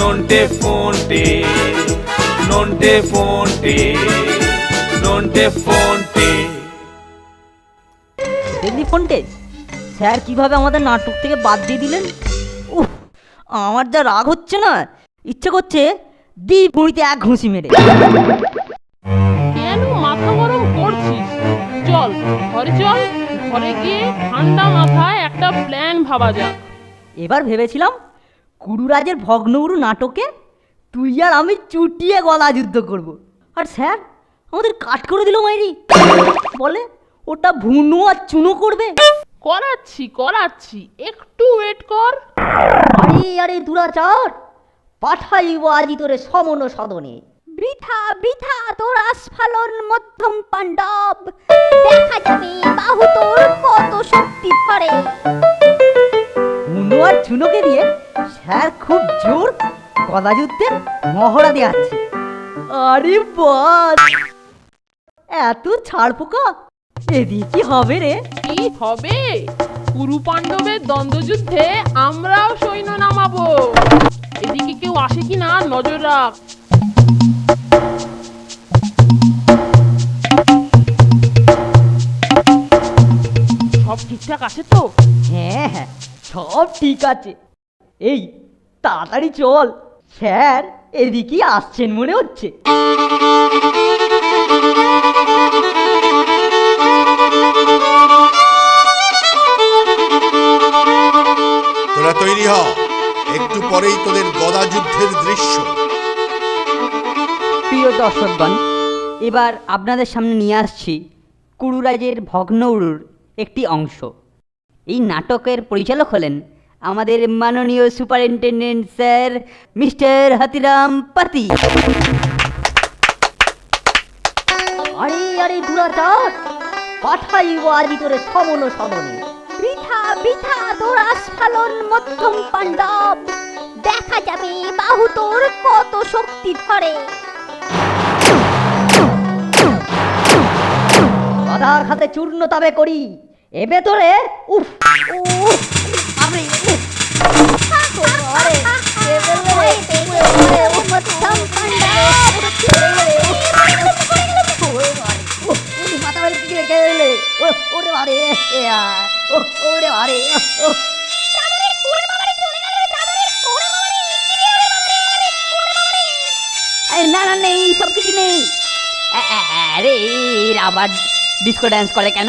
নন্টে ফোনটে নন্টে ফোনটে নন্টে ফোনটে। দেখলি ফোনটে? স্যার কীভাবে আমাদের নাটক থেকে বাদ দিয়ে দিলেন? উফ আমার যা রাগ হচ্ছে না ইচ্ছে করছে দি বুড়িতে এক ঘুষি মেরে। কেন মাথা গরম করছিস? চল ঘরে চল ঘরে গিয়ে ঠান্ডা মাথায় একটা প্ল্যান ভাবা যাক। এবার ভেবেছিলাম কুরুরাজের ভগ্নগুরু নাটকে তুই আর আমি চুটিয়ে গলা যুদ্ধ করব। আর স্যার আমাদের কাট করে দিল মাইরি। বলে ওটা ভুনো আর চুনো করবে। করাচ্ছি করাচ্ছি একটু ওয়েট কর। আরে আরে দুরাচার পাঠাইব আজি তোরে সমন সদনে। বৃথা বৃথা তোর আস্ফালন মধ্যম পাণ্ডব। দেখা যাবে বাহু তোর কত শক্তি ধরে। চুনোকে দিয়ে স্যার খুব জোর গলা যুদ্ধের মহড়া দেওয়াচ্ছে আরে বাস এত ছাড় পোকা এদিকে কি হবে রে? কি হবে? কুরু পাণ্ডবের দ্বন্দ্বযুদ্ধে আমরাও সৈন্য নামাবো। এদিকে কেউ আসে কি না নজর রাখ। সব ঠিকঠাক আছে তো? হ্যাঁ হ্যাঁ। সব ঠিক আছে। এই তাড়াতাড়ি চল। স্যার এদিকেই আসছেন মনে হচ্ছে। তোরা তৈরি হ। একটু পরেই তোদের গদা যুদ্ধের দৃশ্য। প্রিয় দর্শকগণ এবার আপনাদের সামনে নিয়ে আসছি কুরুরাজের ভগ্ন উরুর একটি অংশ। এই নাটকের পরিচালক হলেন আমাদের মাননীয় সুপারিনটেন্ডেন্ট স্যার মিস্টার হাতিরাম পাতি। আরে আরে দুরাচার পাঠাইব আজি তোরে সমন সদনে বৃথা বৃথা তোর আস্ফালন মধ্যম পাণ্ডব। দেখা যাবে বাহু তোর কত শক্তি ধরে। গদার হাতে চূর্ণ তবে করি। এ এই, না না নেই সব কিছু নেই। আরে আবার ডিস্কো ড্যান্স করে কেন?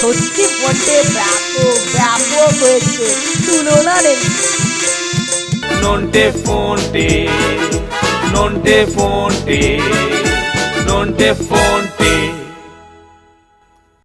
সত্যি বড্ডে ব্যাপক ব্যাপক হয়েছে। তুলনা নেই। নন্টে ফোনটে নন্টে ফোনটে নন্টে ফোনটে।